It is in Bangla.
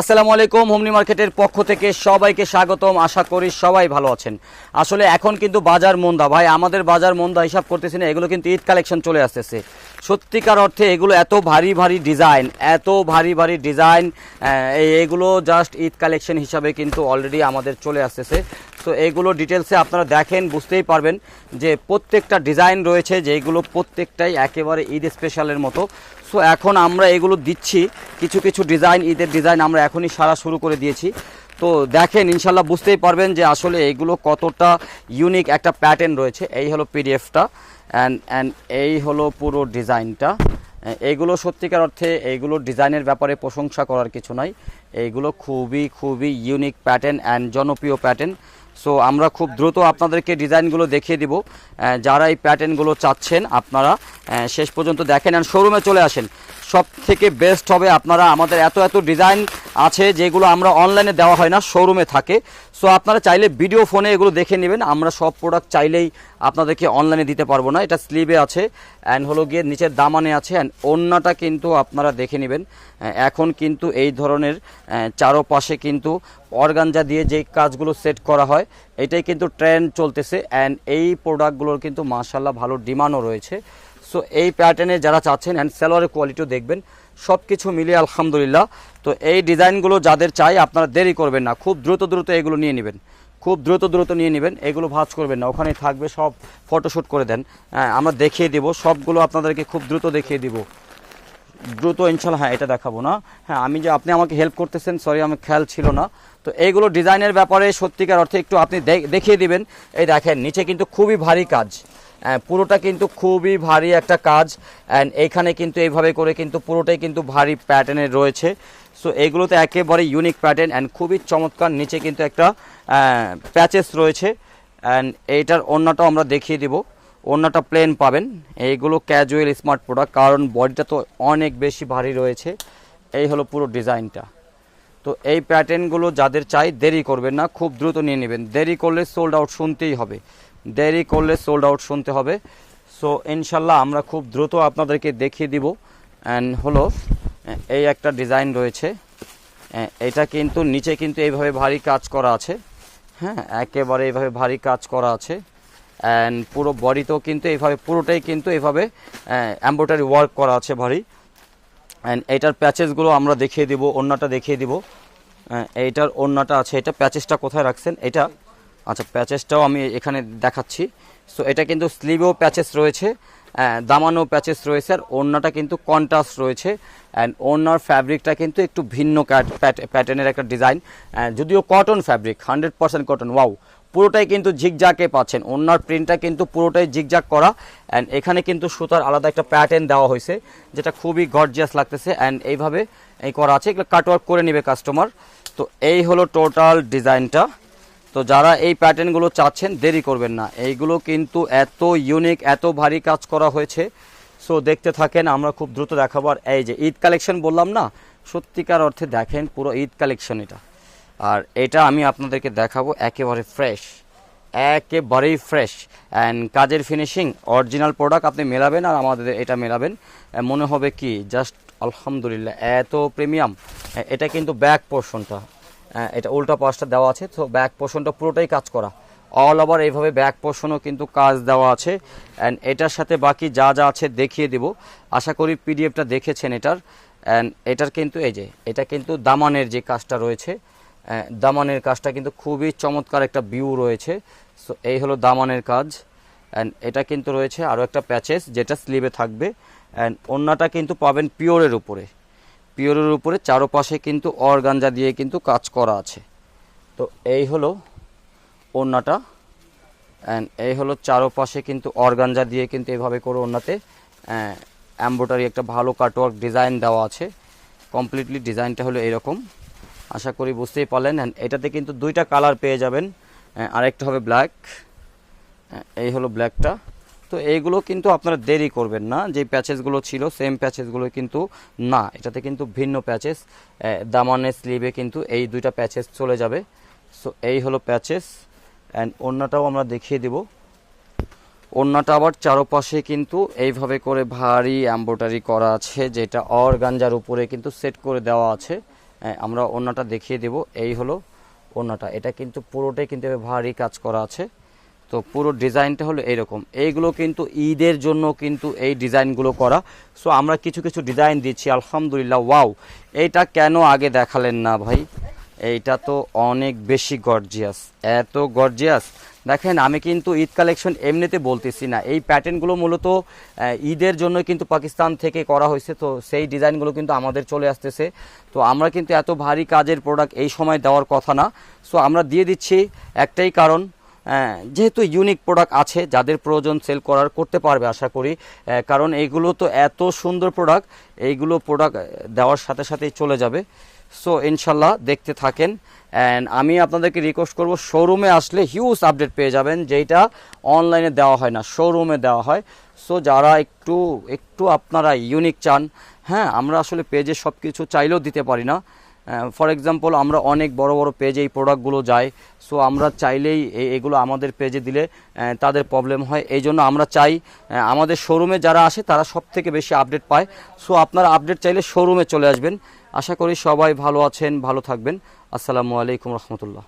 আসসালামু আলাইকুম, হোমনি মার্কেটের পক্ষ থেকে সবাইকে স্বাগতম। আশা করি সবাই ভালো আছেন। আসলে এখন কিন্তু বাজার মন্দা। ভাই, আমাদের বাজার মন্দা হিসাব করতেছি না, এগুলো কিন্তু ঈদ কালেকশন চলে আসতেছে। সত্যিকার অর্থে এগুলো এত ভারী ভারী ডিজাইন, এত ভারী ভারী ডিজাইন এগুলো জাস্ট ঈদ কালেকশন হিসাবে কিন্তু অলরেডি আমাদের চলে আসতেছে। তো এইগুলো ডিটেলসে আপনারা দেখেন, বুঝতেই পারবেন যে প্রত্যেকটা ডিজাইন রয়েছে যেগুলো প্রত্যেকটাই একেবারে ঈদ স্পেশালের মতো। সো এখন আমরা এগুলো দিচ্ছি, কিছু কিছু ডিজাইন, ঈদের ডিজাইন আমরা এখনই সারা শুরু করে দিয়েছি। তো দেখেন ইনশাল্লাহ বুঝতেই পারবেন যে আসলে এগুলো কতটা ইউনিক একটা প্যাটার্ন রয়েছে। এই হলো পিডিএফটা অ্যান্ড অ্যান্ড এই হলো পুরো ডিজাইনটা। এইগুলো সত্যিকার অর্থে এইগুলো ডিজাইনের ব্যাপারে প্রশংসা করার কিছু নাই। এইগুলো খুবই খুবই ইউনিক প্যাটার্ন অ্যান্ড জনপ্রিয় প্যাটার্ন সো আমরা খুব দ্রুত আপনাদেরকে ডিজাইনগুলো দেখিয়ে দিব। যারা এই প্যাটার্নগুলো চাচ্ছেন, আপনারা শেষ পর্যন্ত দেখেন অ্যান্ড শোরুমে চলে আসেন। সব থেকে বেস্ট হবে আপনারা, আমাদের এত এত ডিজাইন আছে যেগুলো আমরা অনলাইনে দেওয়া হয় না শোরুমে থাকে। সো আপনারা চাইলে ভিডিও ফোনে এগুলো দেখে নেবেন। আমরা সব প্রোডাক্ট চাইলেই আপনাদেরকে অনলাইনে দিতে পারব না। এটা স্লিভে আছে অ্যান্ড হলো গিয়ে নিচের দামানে আছে অ্যান্ড অন্যটা কিন্তু আপনারা দেখে নেবেন। এখন কিন্তু এই ধরনের চারোপাশে কিন্তু অর্গানজা দিয়ে যে কাজগুলো সেট করা হয় এটাই কিন্তু ট্রেন্ড চলতেছে অ্যান্ড এই প্রোডাক্টগুলোর কিন্তু মার্শাল্লাহ ভালো ডিমান্ডও রয়েছে। সো এই প্যাটার্নে যারা চাচ্ছেন অ্যান্ড সেলোয়ারের কোয়ালিটিও দেখবেন সব কিছু মিলিয়ে আলহামদুলিল্লাহ। তো এই ডিজাইনগুলো যাদের চাই আপনারা দেরি করবেন না খুব দ্রুত দ্রুত এগুলো নিয়ে নেবেন। খুব দ্রুত দ্রুত নিয়ে নেবেন এগুলো ভাঁজ করবেন না ওখানেই থাকবে সব ফটোশ্যুট করে দেন। হ্যাঁ, আমরা দেখিয়ে দিব সবগুলো আপনাদেরকে খুব দ্রুত দেখিয়ে দিব। দ্রুত ইনশাল্লাহ হ্যাঁ এটা দেখাবো না। হ্যাঁ আমি যে আপনি আমাকে হেল্প করতেছেন সরি আমার খেয়াল ছিল না। তো এইগুলো ডিজাইনের ব্যাপারে সত্যিকার অর্থে একটু আপনি দেখিয়ে দিবেন। এই দেখেন, নিচে কিন্তু খুবই ভারী কাজ। পুরোটা কিন্তু খুবই ভারী একটা কাজ। অ্যান্ড এইখানে কিন্তু এইভাবে করে কিন্তু পুরোটাই কিন্তু ভারী প্যাটার্নের রয়েছে। সো এগুলোতে একেবারে ইউনিক প্যাটার্ন অ্যান্ড খুবই চমৎকার নিচে কিন্তু একটা প্যাচেস রয়েছে। অ্যান্ড এইটার অন্যটাও আমরা দেখিয়ে দিব। অন্যটা প্লেন পাবেন। এইগুলো ক্যাজুয়াল স্মার্ট প্রোডাক্ট কারণ বডিটা তো অনেক বেশি ভারী রয়েছে। এই হলো পুরো ডিজাইনটা তো এই প্যাটার্নগুলো যাদের চাই দেরি করবেন না, খুব দ্রুত নিয়ে নেবেন। দেরি করলে সোল্ড আউট শুনতেই হবে। দেরি করলে সোল্ড আউট শুনতে হবে। সো ইনশাল্লাহ আমরা খুব দ্রুত আপনাদেরকে দেখিয়ে দিব। অ্যান্ড হলো, এই একটা ডিজাইন রয়েছে। এটা কিন্তু, নিচে কিন্তু এইভাবে ভারী কাজ করা আছে। হ্যাঁ একেবারে এইভাবে ভারী কাজ করা আছে। অ্যান্ড পুরো বডিতেও কিন্তু এইভাবে পুরোটাই কিন্তু এইভাবে এম্ব্রয়ডারি ওয়ার্ক করা আছে ভারী অ্যান্ড এইটার প্যাচেসগুলো আমরা দেখিয়ে দিব অন্যটা দেখিয়ে দিব। এইটার অন্যটা আছে, এটা প্যাচেসটা কোথায় রাখছেন? এটা আচ্ছা প্যাচেসটাও আমি এখানে দেখাচ্ছি। সো এটা কিন্তু স্লিভেও প্যাচেস রয়েছে দামানো প্যাচেস রয়েছে, আর অন্যটা কিন্তু কন্ট্রাস্ট রয়েছে। অ্যান্ড অন্যার ফ্যাব্রিকটা কিন্তু একটু ভিন্ন প্যাটার্নের একটা ডিজাইন যদিও cotton fabric hundred percent cotton wow পুরোটাই কিন্তু ঝিকঝাকে পাচ্ছেন। ওনার প্রিন্টটা কিন্তু পুরোটাই ঝিকঝাক করা। অ্যান্ড এখানে কিন্তু সুতার আলাদা একটা প্যাটার্ন দেওয়া হয়েছে, যেটা খুবই গর্জিয়াস লাগতেছে। অ্যান্ড এইভাবে এই করা আছে, এগুলো কাটওয়ার্ক করে নেবে কাস্টমার তো এই হলো টোটাল ডিজাইনটা। তো যারা এই প্যাটার্নগুলো চাচ্ছেন, দেরি করবেন না। এইগুলো কিন্তু এত ইউনিক এত ভারী কাজ করা হয়েছে। সো দেখতে থাকেন, আমরা খুব দ্রুত দেখাবো। আর এই যে ঈদ কালেকশন বললাম না, সত্যিকার অর্থে দেখেন পুরো ঈদ কালেকশন এটা। আর এটা আমি আপনাদেরকে দেখাবো একেবারে ফ্রেশ একেবারেই ফ্রেশ অ্যান্ড কাজের ফিনিশিং অরিজিনাল প্রোডাক্ট আপনি মেলাবেন আর আমাদের এটা মেলাবেন। মনে হবে কি জাস্ট আলহামদুলিল্লাহ, এত প্রিমিয়াম এটা কিন্তু ব্যাক পোর্শনটা এটা উল্টা পাশটা দেওয়া আছে, তো ব্যাক পোর্শনটা পুরোটাই কাজ করা। অল ওভার এইভাবে ব্যাক পোর্শনও কিন্তু কাজ দেওয়া আছে অ্যান্ড এটার সাথে বাকি যা যা আছে দেখিয়ে দিব। আশা করি পিডিএফটা দেখেছেন এটার অ্যান্ড এটার কিন্তু, এই যে, এটা কিন্তু দামানের যে কাজটা রয়েছে দামানের কাজটা কিন্তু খুবই চমৎকার একটা ভিউ রয়েছে। সো এই হলো দামানের কাজ। অ্যান্ড এটা কিন্তু রয়েছে আরও একটা প্যাচেস যেটা স্লিভে থাকবে। অ্যান্ড অন্যটা কিন্তু পাবেন পিওরের উপরে। পিওরের উপরে চারোপাশে কিন্তু অর্গানজা দিয়ে কিন্তু কাজ করা আছে। তো এই হলো ওড়নাটা অ্যান্ড এই হলো চারোপাশে কিন্তু অর্গানজা দিয়ে কিন্তু এভাবে করে ওড়নাতে অ্যাম্বোটারি একটা ভালো কাটওয়ার্ক ডিজাইন দেওয়া আছে। কমপ্লিটলি ডিজাইনটা হলো এরকম। আশা করি বুঝতেই পারলেন। এটাতে কিন্তু দুইটা কালার পেয়ে যাবেন। আরেকটা হবে ব্ল্যাক এই হলো ব্ল্যাকটা তো এইগুলো কিন্তু আপনারা দেরি করবেন না। যে প্যাচেসগুলো ছিল সেম প্যাচেসগুলো কিন্তু না। এটাতে কিন্তু ভিন্ন প্যাচেস দামানের স্লিভে কিন্তু এই দুইটা প্যাচেস চলে যাবে। সো এই হলো প্যাচেস অ্যান্ড অন্যটাও আমরা দেখিয়ে দিব। অন্যটা আবার চারোপাশে কিন্তু এইভাবে করে ভারী এম্ব্রয়ডারি করা আছে, যেটা অর্গানজার উপরে কিন্তু সেট করে দেওয়া আছে। আমরা অন্যটা দেখিয়ে দেব। এই হলো অন্যটা এটা কিন্তু পুরোটাই কিন্তু ভারী কাজ করা আছে। তো পুরো ডিজাইনটা হলো এইরকম। এইগুলো কিন্তু ঈদের জন্য কিন্তু এই ডিজাইনগুলো করা। সো আমরা কিছু কিছু ডিজাইন দিচ্ছি। আলহামদুলিল্লাহ, ওয়াও। এইটা কেন আগে দেখালেন না ভাই? এইটা তো অনেক বেশি গর্জিয়াস এত গর্জিয়াস দেখেন, আমি কিন্তু ঈদ কালেকশন এমনিতে বলতেছি না। এই প্যাটার্নগুলো মূলত ঈদের জন্য কিন্তু পাকিস্তান থেকে করা হয়েছে, তো সেই ডিজাইনগুলো কিন্তু আমাদের চলে আসতেছে। তো আমরা কিন্তু এত ভারী কাজের প্রোডাক্ট এই সময় দেওয়ার কথা না। সো আমরা দিয়ে দিচ্ছি একটাই কারণ যেহেতু ইউনিক প্রোডাক্ট আছে, যাদের প্রয়োজন সেল করার, করতে পারবে আশা করি। কারণ এইগুলো তো এত সুন্দর প্রোডাক্ট এইগুলো প্রোডাক্ট দেওয়ার সাথে সাথেই চলে যাবে। সো ইনশাল্লাহ দেখতে থাকেন। অ্যান্ড আমি আপনাদেরকে রিকোয়েস্ট করব শোরুমে আসলে হিউজ আপডেট পেয়ে যাবেন, যেইটা অনলাইনে দেওয়া হয় না শোরুমে দেওয়া হয়। সো যারা একটু একটু আপনারা ইউনিক চান হ্যাঁ আমরা আসলে পেজে সব কিছু চাইলেও দিতে পারি না। ফর এক্সাম্পল আমরা অনেক বড় বড় পেজে এই প্রোডাক্টগুলো যাই সো আমরা চাইলেই এগুলো আমাদের পেজে দিলে তাদের প্রবলেম হয়। এই জন্য আমরা চাই আমাদের শোরুমে যারা আসে, তারা সব থেকে বেশি আপডেট পায়। সো আপনারা আপডেট চাইলে শোরুমে চলে আসবেন। আশা করি সবাই ভালো আছেন, ভালো থাকবেন। আসসালামু আলাইকুম রহমতুল্লাহ।